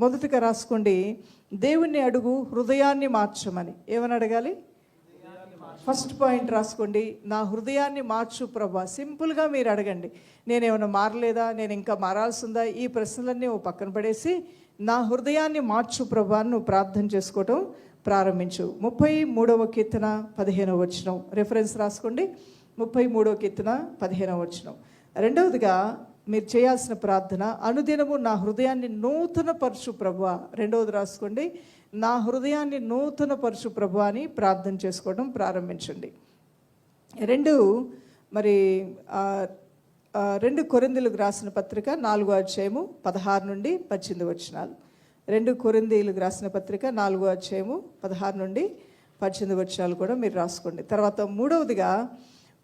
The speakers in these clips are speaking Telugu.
మొదటిగా రాసుకోండి దేవుణ్ణి అడుగు హృదయాన్ని మార్చమని. ఏమని అడగాలి? ఫస్ట్ పాయింట్ రాసుకోండి నా హృదయాన్ని మార్చు ప్రభా. సింపుల్గా మీరు అడగండి నేనేమైనా మారలేదా? నేను ఇంకా మారాల్సిందా? ఈ ప్రశ్నలన్నీ ఓ పక్కన పడేసి నా హృదయాన్ని మార్చు ప్రభా నువ్వు ప్రార్థన చేసుకోవటం ప్రారంభించు. ముప్పై మూడవ కీర్తన పదిహేనవ వచనం. రెఫరెన్స్ రాసుకోండి. ముప్పై మూడవ కీర్తన పదిహేనవ వచనం. రెండవదిగా మీరు చేయాల్సిన ప్రార్థన. అనుదినము నా హృదయాన్ని నూతన పరచు ప్రభు రెండవది రాసుకోండి. నా హృదయాన్ని నూతన పరచు ప్రభు అని ప్రార్థన చేసుకోవడం ప్రారంభించండి. రెండు మరి రెండు కొరిందీలకు రాసిన పత్రిక నాలుగో అధ్యాయము పదహారు నుండి పద్దెనిమిది వచనాలు. రెండు కొరిందీలకు రాసిన పత్రిక నాలుగో అధ్యాయము పదహారు నుండి పద్దెనిమిది వచనాలు కూడా మీరు రాసుకోండి. తర్వాత మూడవదిగా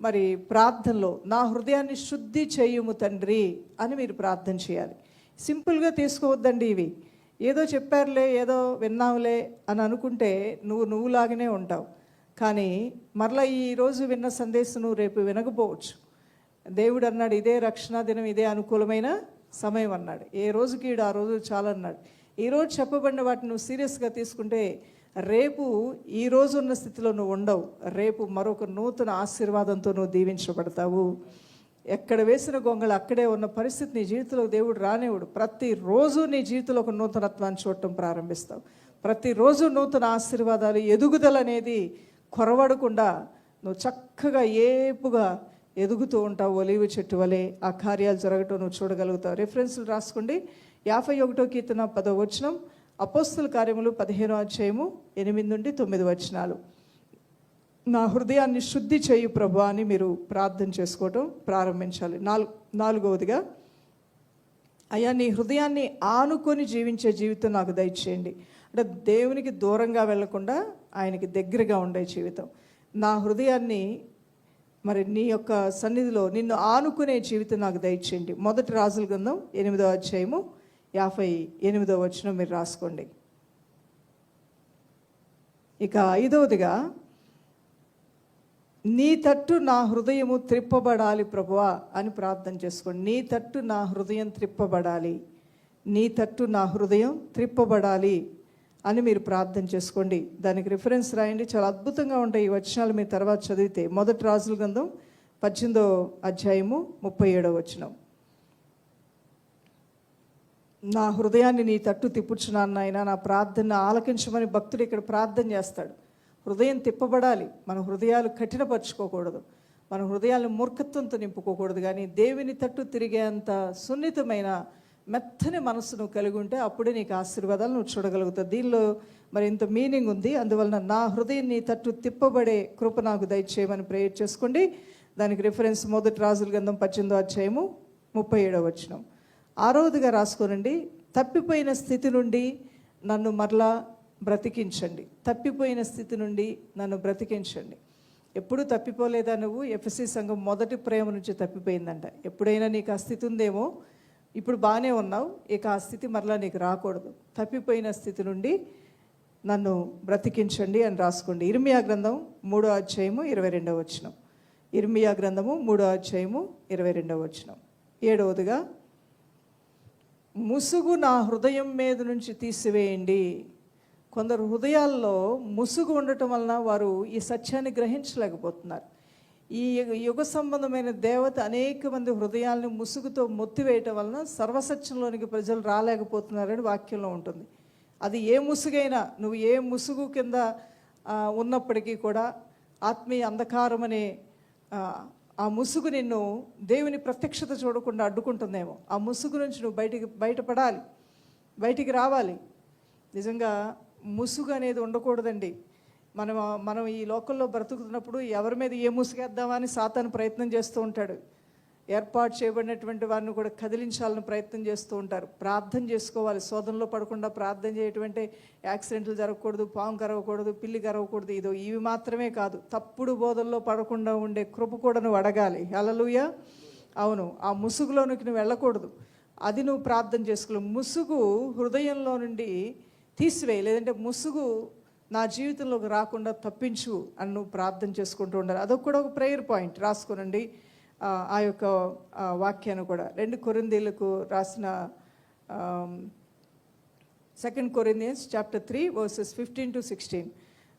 మరి ప్రార్థనలో నా హృదయాన్ని శుద్ధి చేయుము తండ్రి అని మీరు ప్రార్థన చేయాలి. సింపుల్గా తీసుకోవద్దండి ఇవి. ఏదో చెప్పారులే ఏదో విన్నావులే అని అనుకుంటే నువ్వు నువ్వులాగానే ఉంటావు. కానీ మరలా ఈరోజు విన్న సందేశం నువ్వు రేపు వినకపోవచ్చు. దేవుడు అన్నాడు ఇదే రక్షణ దినం ఇదే అనుకూలమైన సమయం అన్నాడు. ఏ రోజుకి ఆ రోజు చాలా అన్నాడు చెప్పబడిన వాటిని నువ్వు సీరియస్గా తీసుకుంటే రేపు ఈ రోజు ఉన్న స్థితిలో నువ్వు ఉండవు. రేపు మరొక నూతన ఆశీర్వాదంతో నువ్వు దీవించబడతావు. ఎక్కడ వేసిన గొంగళ అక్కడే ఉన్న పరిస్థితి నీ జీవితంలో దేవుడు రానివ్వడు. ప్రతిరోజు నీ జీవితంలో ఒక నూతనత్వాన్ని చూడటం ప్రారంభిస్తావు. ప్రతిరోజు నూతన ఆశీర్వాదాలు ఎదుగుదల అనేది కొరవడకుండా నువ్వు చక్కగా ఏపుగా ఎదుగుతూ ఉంటావు ఒలివి చెట్టు వలె. ఆ కార్యాలు జరగటం నువ్వు చూడగలుగుతావు. రిఫరెన్స్లు రాసుకోండి. యాభై ఒకటో కీర్తన పదో వచనం. అపోస్తుల కార్యములు పదిహేనో అధ్యాయము ఎనిమిది నుండి తొమ్మిది వచనాలు. నా హృదయాన్ని శుద్ధి చేయు ప్రభు అని మీరు ప్రార్థన చేసుకోవటం ప్రారంభించాలి. నాలుగు నాలుగవదిగా అయ్యా నీ హృదయాన్ని ఆనుకొని జీవించే జీవితం నాకు దయచేయండి. అంటే దేవునికి దూరంగా వెళ్ళకుండా ఆయనకి దగ్గరగా ఉండే జీవితం. నా హృదయాన్ని మరి నీ యొక్క సన్నిధిలో నిన్ను ఆనుకునే జీవితం నాకు దయచేయండి. మొదటి రాజుల గ్రంథం ఎనిమిదో అధ్యాయము యాభై ఎనిమిదో వచ్చిన మీరు రాసుకోండి. ఇక ఐదవదిగా నీ తట్టు నా హృదయము త్రిప్పబడాలి ప్రభువా అని ప్రార్థన చేసుకోండి. నీ తట్టు నా హృదయం త్రిప్పబడాలి. నీ తట్టు నా హృదయం త్రిప్పబడాలి అని మీరు ప్రార్థన చేసుకోండి. దానికి రిఫరెన్స్ రాయండి. చాలా అద్భుతంగా ఉంటాయి ఈ వచనాలు మీరు తర్వాత చదివితే. మొదటి రాజుల గ్రంథం పద్దెనిమిదో అధ్యాయము ముప్పై ఏడో వచనం. నా హృదయాన్ని నీ తట్టు తిప్పుచున్నాను నాయన నా ప్రార్థన ఆలకించమని భక్తుడు ఇక్కడ ప్రార్థన చేస్తాడు. హృదయం తిప్పబడాలి. మన హృదయాలు కఠినపరచుకోకూడదు. మన హృదయాలను మూర్ఖత్వంతో నింపుకోకూడదు. కానీ దేవుని తట్టు తిరిగేంత సున్నితమైన మెత్తని మనసును కలిగి ఉంటే అప్పుడే నీకు ఆశీర్వాదాలు నువ్వు చూడగలుగుతావు. దీనిలో మరి ఇంత మీనింగ్ ఉంది. అందువలన నా హృదయం నీ తట్టు తిప్పబడే కృప నాకు దయచేయమని ప్రేయర్ చేసుకోండి. దానికి రిఫరెన్స్ మొదటి రాజుల గంధం పద్దెనిమిదో అధ్యాయము ముప్పై ఏడవ వచ్చినాం ఆరోదిగా రాసుకోనండి. తప్పిపోయిన స్థితి నుండి నన్ను మరలా బ్రతికించండి. తప్పిపోయిన స్థితి నుండి నన్ను బ్రతికించండి. ఎప్పుడు తప్పిపోలేదా నువ్వు? ఎఫ్ఎస్సి సంఘం మొదటి ప్రేమ నుంచి తప్పిపోయిందంట. ఎప్పుడైనా నీకు ఆ స్థితి ఉందేమో? ఇప్పుడు బాగానే ఉన్నావు. ఇక ఆ స్థితి మరలా నీకు రాకూడదు. తప్పిపోయిన స్థితి నుండి నన్ను బ్రతికించండి అని రాసుకోండి. ఇర్మియా గ్రంథం మూడో అధ్యాయము ఇరవై రెండవ వచనం. ఇర్మియా గ్రంథము మూడో అధ్యాయము ఇరవై రెండవ వచనం. ఏడవదిగా ముసుగు నా హృదయం మీద నుంచి తీసివేయండి. కొందరు హృదయాల్లో ముసుగు ఉండటం వలన వారు ఈ సత్యాన్ని గ్రహించలేకపోతున్నారు. ఈ యుగ- సంబంధమైన దేవత అనేక మంది హృదయాలను ముసుగుతో మొత్తివేయటం వలన సర్వసత్యంలోనికి ప్రజలు రాలేకపోతున్నారని వాక్యంలో ఉంటుంది. అది ఏ ముసుగైనా నువ్వు ఏ ముసుగు కింద ఉన్నప్పటికీ కూడా ఆత్మీయ అంధకారం అనే ఆ, ముసుగు నిన్ను దేవుని ప్రత్యక్షత చూడకుండా అడ్డుకుంటుందేమో. ఆ ముసుగు నుంచి నువ్వు బయటికి బయటపడాలి. బయటికి రావాలి. నిజంగా ముసుగు అనేది ఉండకూడదండి. మనం మనం ఈ లోకల్లో బ్రతుకుతున్నప్పుడు ఎవరి మీద ఏ ముసుగేద్దామని అని సాతాను ప్రయత్నం చేస్తూ ఉంటాడు. ఏర్పాటు చేయబడినటువంటి వారిని కూడా కదిలించాలని ప్రయత్నం చేస్తూ ఉంటారు. ప్రార్థన చేసుకోవాలి. శోధనలో పడకుండా ప్రార్థన చేయటువంటి యాక్సిడెంట్లు జరగకూడదు పాము కరవకూడదు పిల్లి కరవకూడదు ఇదో ఇవి మాత్రమే కాదు. తప్పుడు బోధల్లో పడకుండా ఉండే కృప కూడా నువ్వు అడగాలి. అలలుయ అవును ఆ ముసుగులోనికి నువ్వు వెళ్ళకూడదు. అది నువ్వు ప్రార్థన చేసుకోలేవు ముసుగు హృదయంలో నుండి తీసివేయి. లేదంటే ముసుగు నా జీవితంలోకి రాకుండా తప్పించు అని నువ్వు ప్రార్థన చేసుకుంటూ ఉండాలి. అదొక కూడా ఒక ప్రేయర్ పాయింట్ రాసుకోనండి. ఆ, యొక్క వాక్యాన్ని కూడా రెండు కొరిందీలకు రాసిన second Corinthians chapter three verses fifteen to sixteen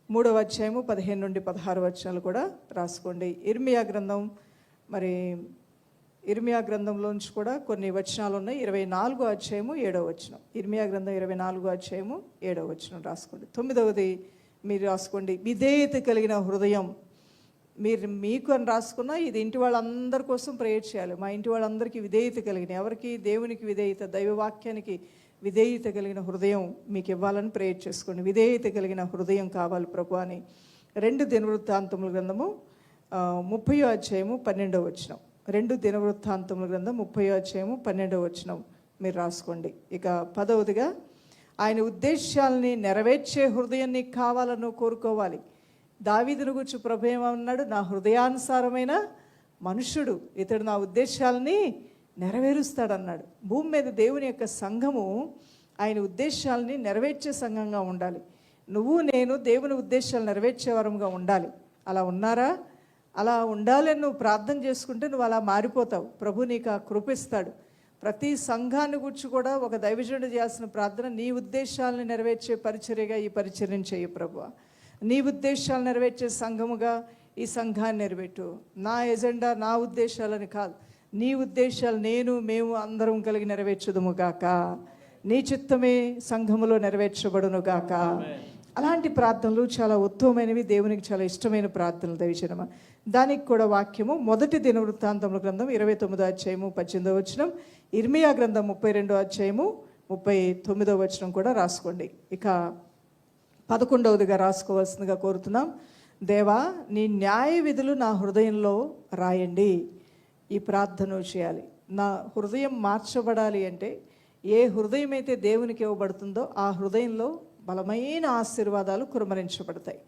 మూడవ అధ్యాయము పదిహేను నుండి పదహారు వచనాలు కూడా రాసుకోండి. ఇర్మియా గ్రంథం మరి ఇర్మియా గ్రంథంలోంచి కూడా కొన్ని వచనాలు ఉన్నాయి. ఇరవై నాలుగో అధ్యాయము ఏడవ వచనం. ఇర్మియా గ్రంథం ఇరవై నాలుగో అధ్యాయము ఏడవ వచనం రాసుకోండి. తొమ్మిదవది మీరు రాసుకోండి. విధేయత కలిగిన హృదయం మీరు మీకు అని రాసుకున్నా ఇది ఇంటి వాళ్ళందరి కోసం ప్రేయర్ చేయాలి. మా ఇంటి వాళ్ళందరికీ విధేయత కలిగిన ఎవరికి దేవునికి విధేయత దైవవాక్యానికి విధేయత కలిగిన హృదయం మీకు ఇవ్వాలని ప్రేయర్ చేసుకోండి. విధేయత కలిగిన హృదయం కావాలి ప్రభు అని రెండు దినవృత్తాంతముల గ్రంథము ముప్పై ముప్పయో అధ్యాయము పన్నెండవ వచనం. రెండు దినవృత్తాంతముల గ్రంథం ముప్పయో అధ్యాయము పన్నెండవ వచనం మీరు రాసుకోండి. ఇక పదవదిగా ఆయన ఉద్దేశాలని నెరవేర్చే హృదయం నీకు కావాలని కోరుకోవాలి. దావీదును గురించి ప్రభు ఏమన్నాడు? నా హృదయానుసారమైన మనుషుడు ఇతడు నా ఉద్దేశాలని నెరవేరుస్తాడన్నాడు. భూమి మీద దేవుని యొక్క సంఘము ఆయన ఉద్దేశాలని నెరవేర్చే సంఘంగా ఉండాలి. నువ్వు నేను దేవుని ఉద్దేశాలు నెరవేర్చేవారంగా ఉండాలి. అలా ఉన్నారా? అలా ఉండాలని నువ్వు ప్రార్థన చేసుకుంటే నువ్వు అలా మారిపోతావు. ప్రభు నీకు ఆ కృపిస్తాడు. ప్రతి సంఘాన్ని గురించి కూడా ఒక దైవజనుడు చేయాల్సిన ప్రార్థన నీ ఉద్దేశాలను నెరవేర్చే పరిచర్యగా ఈ పరిచర్యం చేయి ప్రభు నీ ఉద్దేశాలు నెరవేర్చే సంఘముగా ఈ సంఘాన్ని నెరవేర్చు నా ఎజెండా నా ఉద్దేశాలని కాదు. నీ ఉద్దేశాలు నేను మేము అందరం కలిగి నెరవేర్చుదుము గాక. నీ చిత్తమే సంఘములో నెరవేర్చబడును గాక. అలాంటి ప్రార్థనలు చాలా ఉత్తమమైనవి దేవునికి చాలా ఇష్టమైన ప్రార్థనలు దయచేయడం దానికి కూడా వాక్యము మొదటి దిన వృత్తాంతముల గ్రంథం ఇరవై తొమ్మిదో అధ్యాయము పద్దెనిమిదో వచనం ఇర్మియా గ్రంథం ముప్పై రెండో అధ్యాయము ముప్పై తొమ్మిదో వచనం కూడా రాసుకోండి. ఇక పదకొండవదిగా రాసుకోవాల్సిందిగా కోరుతున్నాం. దేవా నీ న్యాయ విధులు నా హృదయంలో రాయండి. ఈ ప్రార్థన చేయాలి. నా హృదయం మార్చబడాలి అంటే ఏ హృదయం అయితే దేవునికి ఇవ్వబడుతుందో ఆ హృదయంలో బలమైన ఆశీర్వాదాలు కురమరించబడతాయి.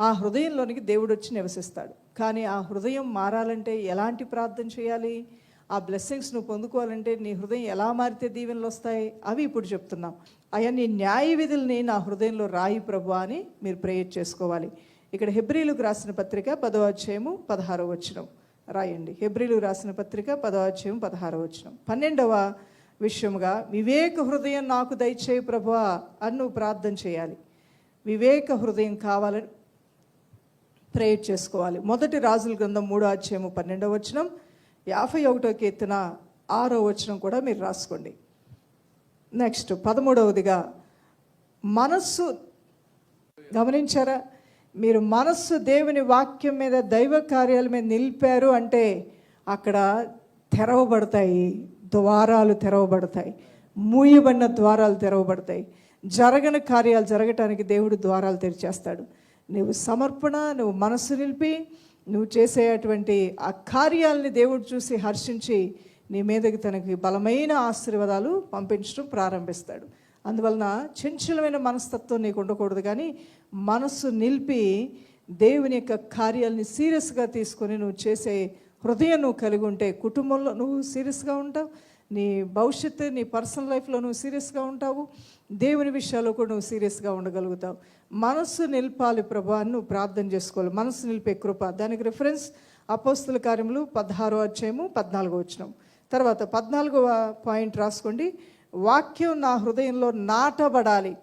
ఆ హృదయంలోనికి దేవుడు వచ్చి నివసిస్తాడు. కానీ ఆ హృదయం మారాలంటే ఎలాంటి ప్రార్థన చేయాలి? ఆ బ్లెస్సింగ్స్ నువ్వు పొందుకోవాలంటే నీ హృదయం ఎలా మారితే దీవెనలు వస్తాయి? అవి ఇప్పుడు చెప్తున్నాం. అయ్యా నీ న్యాయ విధుల్ని నా హృదయంలో రాయి ప్రభు అని మీరు ప్రేయర్ చేసుకోవాలి. ఇక్కడ హెబ్రిలకు రాసిన పత్రిక పదో అధ్యాయము పదహారో వచనం. రాయండి. హెబ్రిలకు రాసిన పత్రిక పదో అధ్యాయం పదహారో వచనం. పన్నెండవ విషయముగా వివేక హృదయం నాకు దయచేయి ప్రభువా అని నువ్వు ప్రార్థన చేయాలి. వివేక హృదయం కావాలని ప్రేయర్ చేసుకోవాలి. మొదటి రాజుల గ్రంథం మూడో అధ్యాయము పన్నెండవ వచనం. యాభై ఒకటో కీర్తన ఆరో వచనం కూడా మీరు రాసుకోండి. నెక్స్ట్ పదమూడవదిగా మనస్సు గమనించారా? మీరు మనస్సు దేవుని వాక్యం మీద దైవ కార్యాల మీద నిలిపారు అంటే అక్కడ తెరవబడతాయి ద్వారాలు తెరవబడతాయి మూయబడిన ద్వారాలు తెరవబడతాయి. జరగని కార్యాలు జరగటానికి దేవుడు ద్వారాలు తెరిచేస్తాడు. నువ్వు సమర్పణ నువ్వు మనస్సు నిలిపి నువ్వు చేసేటువంటి ఆ కార్యాలని దేవుడు చూసి హర్షించి నీ మీదకి తనకి బలమైన ఆశీర్వాదాలు పంపించడం ప్రారంభిస్తాడు. అందువలన చంచలమైన మనస్తత్వం నీకు ఉండకూడదు కానీ మనస్సు నిలిపి దేవుని యొక్క కార్యాలని సీరియస్గా తీసుకొని నువ్వు చేసే హృదయం నువ్వు కలిగి ఉంటే కుటుంబంలో నువ్వు సీరియస్గా ఉంటావు నీ భవిష్యత్తు నీ పర్సనల్ లైఫ్లో నువ్వు సీరియస్గా ఉంటావు. దేవుని విషయాల్లో కూడా నువ్వు సీరియస్గా ఉండగలుగుతావు. మనస్సు నిలపాలి ప్రభా నువ్వు ప్రార్థన చేసుకోవాలి. మనస్సు నిలిపే కృప. దానికి రిఫరెన్స్ అపోస్తుల కార్యములు పదహారో అధ్యాయము పద్నాలుగో వచ్చినాం తర్వాత పద్నాలుగవ పాయింట్ రాసుకోండి. వాక్యం నా హృదయంలో నాటబడాలి.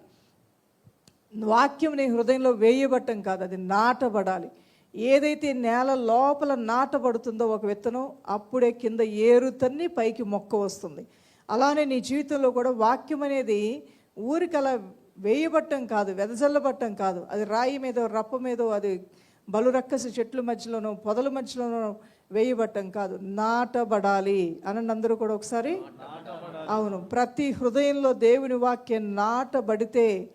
వాక్యం నీ హృదయంలో వేయబట్టం కాదు అది నాటబడాలి. ఏదైతే నేల లోపల నాటబడుతుందో ఒక విత్తనం అప్పుడే కింద ఏరుతన్ని పైకి మొక్క వస్తుంది. అలానే నీ జీవితంలో కూడా వాక్యం అనేది ఊరికలా వేయబట్టం కాదు వెదజల్లబట్టం కాదు. అది రాయి మీదో రప్ప మీదో అది బలురక్కసి చెట్ల మధ్యలోనో పొదల మధ్యలోనో వేయబట్టం కాదు. నాటబడాలి అని అందరూ కూడా ఒకసారి. అవును ప్రతి హృదయంలో దేవుని వాక్యం నాటబడితే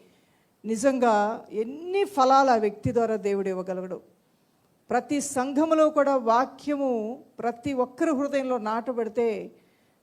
నిజంగా ఎన్ని ఫలాలు ఆ వ్యక్తి ద్వారా దేవుడు ఇవ్వగలగడు ప్రతి సంఘములో కూడా వాక్యము ప్రతి ఒక్కరి హృదయంలో నాటబడితే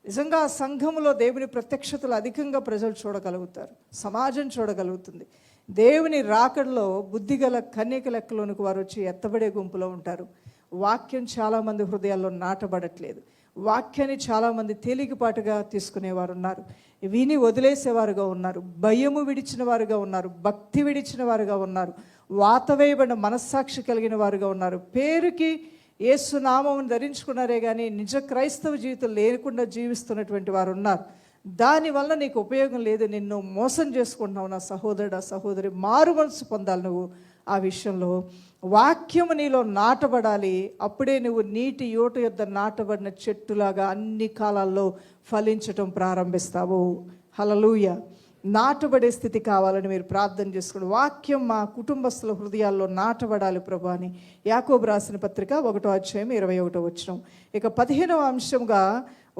నిజంగా ఆ సంఘములో దేవుని ప్రత్యక్షతలు అధికంగా ప్రజలు చూడగలుగుతారు. సమాజం చూడగలుగుతుంది. దేవుని రాకడలో బుద్ధిగల కన్యక లెక్కలోనికి వారు వచ్చి ఎత్తబడే గుంపులో ఉంటారు. వాక్యం చాలామంది హృదయాల్లో నాటబడట్లేదు. వాక్యాన్ని చాలామంది తేలికపాటుగా తీసుకునేవారు ఉన్నారు. విని వదిలేసేవారుగా ఉన్నారు. భయము విడిచిన వారుగా ఉన్నారు. భక్తి విడిచిన వారుగా ఉన్నారు. వాతవేయబడిన మనస్సాక్షి కలిగిన వారుగా ఉన్నారు. పేరుకి యేసు నామం ధరించుకున్నారే కానీ నిజ క్రైస్తవ జీవితం లేకుండా జీవిస్తున్నటువంటి వారు ఉన్నారు. దానివల్ల నీకు ఉపయోగం లేదు. నిన్ను మోసం చేసుకుంటున్నావు నా సహోదరుడు సహోదరి. మారు మనసు పొందాలి నువ్వు. ఆ విషయంలో వాక్యము నీలో నాటబడాలి. అప్పుడే నువ్వు నీటి యోట యొద్ద నాటబడిన చెట్టులాగా అన్ని కాలాల్లో ఫలించటం ప్రారంభిస్తావు. హలలుయ నాటబడే స్థితి కావాలని మీరు ప్రార్థన చేసుకోండి. వాక్యం మా కుటుంబస్తుల హృదయాల్లో నాటబడాలి ప్రభు అని యాకోబు రాసిన పత్రిక ఒకటో అధ్యాయం ఇరవై ఒకటో వచ్చిన ఇక పదిహేనవ అంశంగా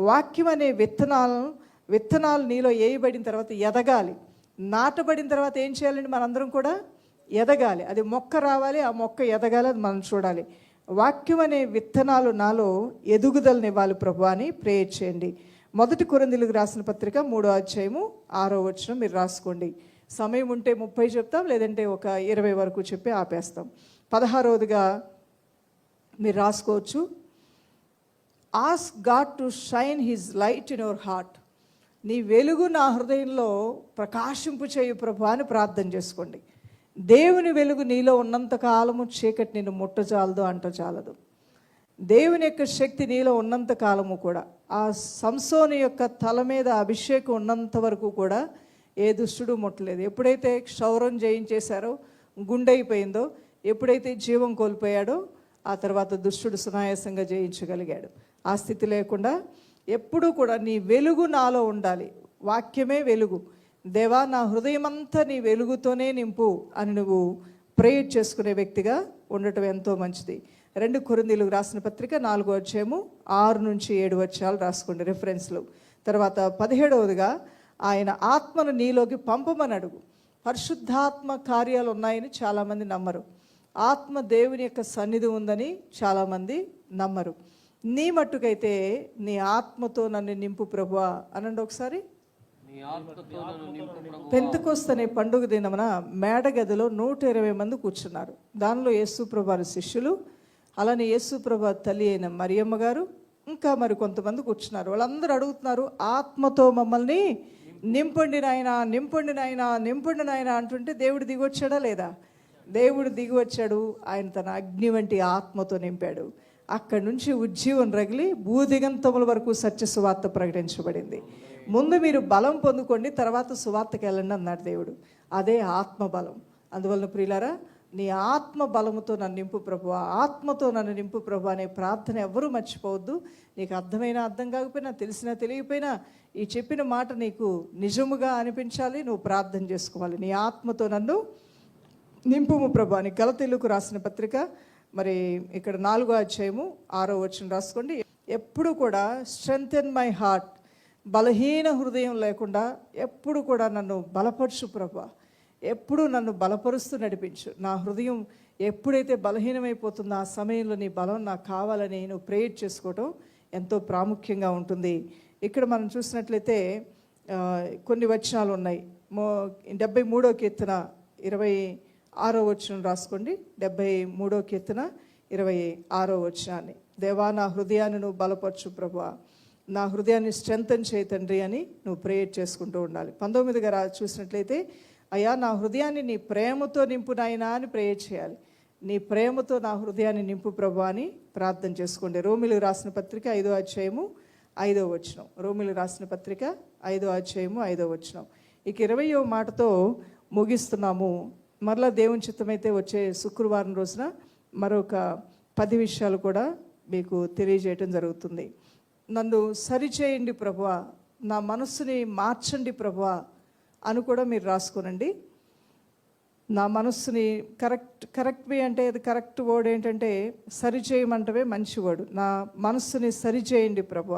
వాక్యం అనే విత్తనాలను విత్తనాలు నీలో వేయబడిన తర్వాత ఎదగాలి. నాటబడిన తర్వాత ఏం చేయాలండి మనందరం కూడా? ఎదగాలి. అది మొక్క రావాలి ఆ మొక్క ఎదగాలి అది మనం చూడాలి. వాక్యం అనే విత్తనాలు నాలో ఎదుగుదలనివ్వాలి ప్రభు అని ప్రేయర్ చేయండి. మొదటి కొరిందులకు రాసిన పత్రిక మూడో అధ్యాయము ఆరో వచ్చిన మీరు రాసుకోండి. సమయం ఉంటే ముప్పై చెప్తాం లేదంటే ఒక ఇరవై వరకు చెప్పి ఆపేస్తాం. పదహారోదిగా మీరు రాసుకోవచ్చు. Ask God to shine his light in your heart నీ వెలుగు నా హృదయంలో ప్రకాశింపు చేయు ప్రభు అని ప్రార్థన చేసుకోండి. దేవుని వెలుగు నీలో ఉన్నంత కాలము చీకటి నిన్ను ముట్టజాలదు అంట చాలదు దేవుని యొక్క శక్తి నీలో ఉన్నంత కాలము కూడా ఆ సంసోని యొక్క తల మీద అభిషేకం ఉన్నంత వరకు కూడా ఏ దుష్టుడు ముట్టలేదు. ఎప్పుడైతే క్షౌరం జయించేశారో గుండె అయిపోయిందో ఎప్పుడైతే జీవం కోల్పోయాడో ఆ తర్వాత దుష్టుడు సునాయాసంగా జయించగలిగాడు. ఆ స్థితి లేకుండా ఎప్పుడూ కూడా నీ వెలుగు నాలో ఉండాలి. వాక్యమే వెలుగు. దేవా నా హృదయమంతా నీ వెలుగుతోనే నింపు అని నువ్వు ప్రేయర్ చేసుకునే వ్యక్తిగా ఉండటం ఎంతో మంచిది. రెండు కొరిందీలు రాసిన పత్రిక నాలుగో అధ్యాయము ఆరు నుంచి ఏడు వచ్చాలు రాసుకోండి రిఫరెన్స్లు తర్వాత పదిహేడవదిగా ఆయన ఆత్మను నీలోకి పంపమని అడుగు. పరిశుద్ధాత్మ కార్యాలు ఉన్నాయని చాలామంది నమ్మరు. ఆత్మ దేవుని యొక్క సన్నిధి ఉందని చాలామంది నమ్మరు. నీ మట్టుకైతే నీ ఆత్మతో నన్ను నింపు ప్రభువా అనండి ఒకసారి. పెంతకొస్తనే పండుగ దినమున మేడగదిలో నూట ఇరవై మంది కూర్చున్నారు. దానిలో యేసుప్రభారు శిష్యులు అలానే యేసుప్రభా తల్లి అయిన మరియమ్మ గారు ఇంకా మరి కొంతమంది కూర్చున్నారు. వాళ్ళందరూ అడుగుతున్నారు ఆత్మతో మమ్మల్ని నింపండి నాయన నింపండి నాయన నింపండి నాయన అంటుంటే దేవుడు దిగొచ్చాడా లేదా? దేవుడు దిగివచ్చాడు ఆయన తన అగ్ని వంటి ఆత్మతో నింపాడు. అక్కడి నుంచి ఉజ్జీవం రగిలి భూదిగంతముల వరకు సత్య సువార్త ప్రకటించబడింది. ముందు మీరు బలం పొందుకోండి తర్వాత సువార్తకి వెళ్ళండి అన్నాడు దేవుడు. అదే ఆత్మ బలం అందువలన ప్రియులారా నీ ఆత్మ బలముతో నన్ను నింపు ప్రభు. ఆత్మతో నన్ను నింపు ప్రభు అనే ప్రార్థన ఎవరూ మర్చిపోవద్దు. నీకు అర్థమైనా అర్థం కాకపోయినా తెలిసినా తెలియకపోయినా ఈ చెప్పిన మాట నీకు నిజముగా అనిపించాలి. నువ్వు ప్రార్థన చేసుకోవాలి. నీ ఆత్మతో నన్ను నింపుము ప్రభు అని గలతీలకు రాసిన పత్రిక. మరి ఇక్కడ నాలుగో అధ్యాయము ఆరో వచ్చిన రాసుకోండి. ఎప్పుడు కూడా స్ట్రెంగ్ మై హార్ట్. బలహీన హృదయం లేకుండా ఎప్పుడు కూడా నన్ను బలపరచు ప్రభా. ఎప్పుడు నన్ను బలపరుస్తూ నడిపించు. నా హృదయం ఎప్పుడైతే బలహీనమైపోతుందో ఆ సమయంలో నీ బలం నాకు కావాలని నువ్వు ప్రేయర్ చేసుకోవటం ఎంతో ప్రాముఖ్యంగా ఉంటుంది. ఇక్కడ మనం చూసినట్లయితే కొన్ని వచనాలు ఉన్నాయి. మో డెబ్బై మూడో కీర్తన ఇరవై ఆరో వచనం రాసుకోండి. డెబ్బై మూడో కీర్తన ఇరవై ఆరో వచనాన్ని. దేవా నా హృదయాన్ని నువ్వు బలపరచు ప్రభా. నా హృదయాన్ని స్ట్రెంగ్తన్ చేయి తండ్రి అని నువ్వు ప్రేయర్ చేసుకుంటూ ఉండాలి. పంతొమ్మిదిగా గారు చూసినట్లయితే అయ్యా నా హృదయాన్ని నీ ప్రేమతో నింపు నాయనా అని ప్రేయర్ చేయాలి. నీ ప్రేమతో నా హృదయాన్ని నింపు ప్రభు అని ప్రార్థన చేసుకోండి. రోమిలు రాసిన పత్రిక ఐదో అధ్యాయము ఐదో వచనం. రోమిలు రాసిన పత్రిక ఐదో అధ్యాయము ఐదో వచనం. ఇక ఇరవయో మాటతో ముగిస్తున్నాము. మరలా దేవుని చిత్తమైతే వచ్చే శుక్రవారం రోజున మరొక పది విషయాలు కూడా మీకు తెలియజేయటం జరుగుతుంది. నన్ను సరిచేయండి ప్రభువ నా మనస్సుని మార్చండి ప్రభువా అని కూడా మీరు రాసుకోనండి. నా మనస్సుని కరెక్ట్ కరెక్ట్ మీ అంటే అది కరెక్ట్ వర్డ్ ఏంటంటే సరి చేయమంటవే మంచి వర్డ్. నా మనస్సుని సరి చేయండి ప్రభు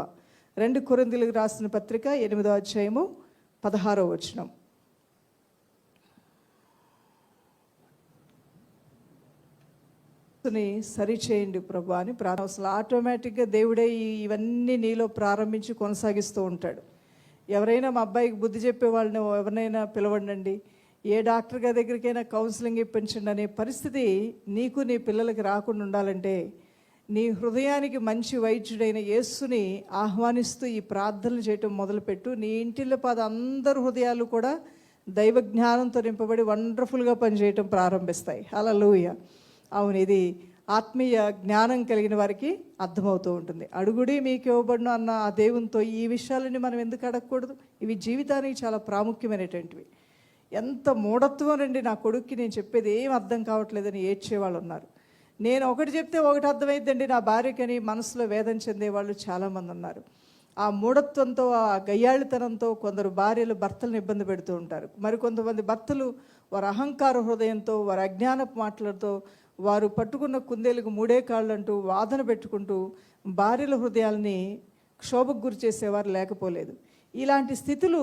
రెండు కొరిందులకు రాసిన పత్రిక ఎనిమిదో అధ్యాయము పదహారో వచనం. మనస్సుని సరి చేయండి ప్రభు అని ప్రార్థన అసలు ఆటోమేటిక్గా దేవుడే ఇవన్నీ నీలో ప్రారంభించి కొనసాగిస్తూ ఉంటాడు. ఎవరైనా మా అబ్బాయికి బుద్ధి చెప్పే వాళ్ళని ఎవరినైనా పిలవండి ఏ డాక్టర్ గారి దగ్గరికైనా కౌన్సిలింగ్ ఇప్పించండి అనే పరిస్థితి నీకు నీ పిల్లలకి రాకుండా ఉండాలంటే నీ హృదయానికి మంచి వైద్యుడైన యేస్సుని ఆహ్వానిస్తూ ఈ ప్రార్థనలు చేయటం మొదలుపెట్టు. నీ ఇంటిలో పాద అందరి హృదయాలు కూడా దైవ జ్ఞానంతో నింపబడి వండర్ఫుల్గా పనిచేయటం ప్రారంభిస్తాయి. అలా అవును ఇది ఆత్మీయ జ్ఞానం కలిగిన వారికి అర్థమవుతూ ఉంటుంది. అడుగుడి మీకు ఇవ్వబడిన అన్న ఆ దేవునితో ఈ విషయాలని మనం ఎందుకు అడగకూడదు? ఇవి జీవితానికి చాలా ప్రాముఖ్యమైనటువంటివి. ఎంత మూఢత్వం రండి నా కొడుక్కి నేను చెప్పేది ఏం అర్థం కావట్లేదని ఏడ్చేవాళ్ళు ఉన్నారు. నేను ఒకటి చెప్తే ఒకటి అర్థమైందండి నా భార్యకని మనసులో వేదన చెందేవాళ్ళు చాలామంది ఉన్నారు. ఆ మూఢత్వంతో ఆ గయ్యాళితనంతో కొందరు భార్యలు భర్తలను ఇబ్బంది పెడుతూ ఉంటారు. మరి కొంతమంది భర్తలు వారి అహంకార హృదయంతో వారి అజ్ఞానపు మాటలతో వారు పట్టుకున్న కుందేలకు మూడే కాళ్ళు అంటూ వాదన పెట్టుకుంటూ భార్యల హృదయాల్ని క్షోభకు గురి చేసేవారు లేకపోలేదు. ఇలాంటి స్థితులు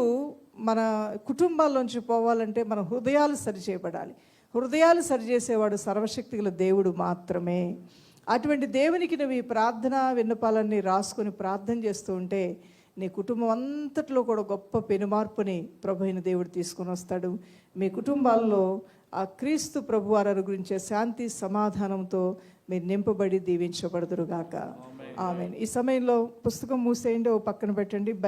మన కుటుంబాల్లోంచి పోవాలంటే మన హృదయాలు సరిచేయబడాలి హృదయాలు సరిచేసేవాడు సర్వశక్తిగల దేవుడు మాత్రమే. అటువంటి దేవునికి నువ్వు ఈ ప్రార్థన విన్నపాలన్నీ రాసుకొని ప్రార్థన చేస్తూ ఉంటే నీ కుటుంబం అంతట్లో కూడా గొప్ప పెనుమార్పుని ప్రభు అయిన దేవుడు తీసుకొని వస్తాడు. మీ కుటుంబాల్లో ఆ క్రీస్తు ప్రభు వారు అనుగ్రహించే శాంతి సమాధానంతో మీరు నింపబడి దీవించబడుదురుగాక. ఆమె ఈ సమయంలో పుస్తకం మూసేయండి ఓ పక్కన పెట్టండి బై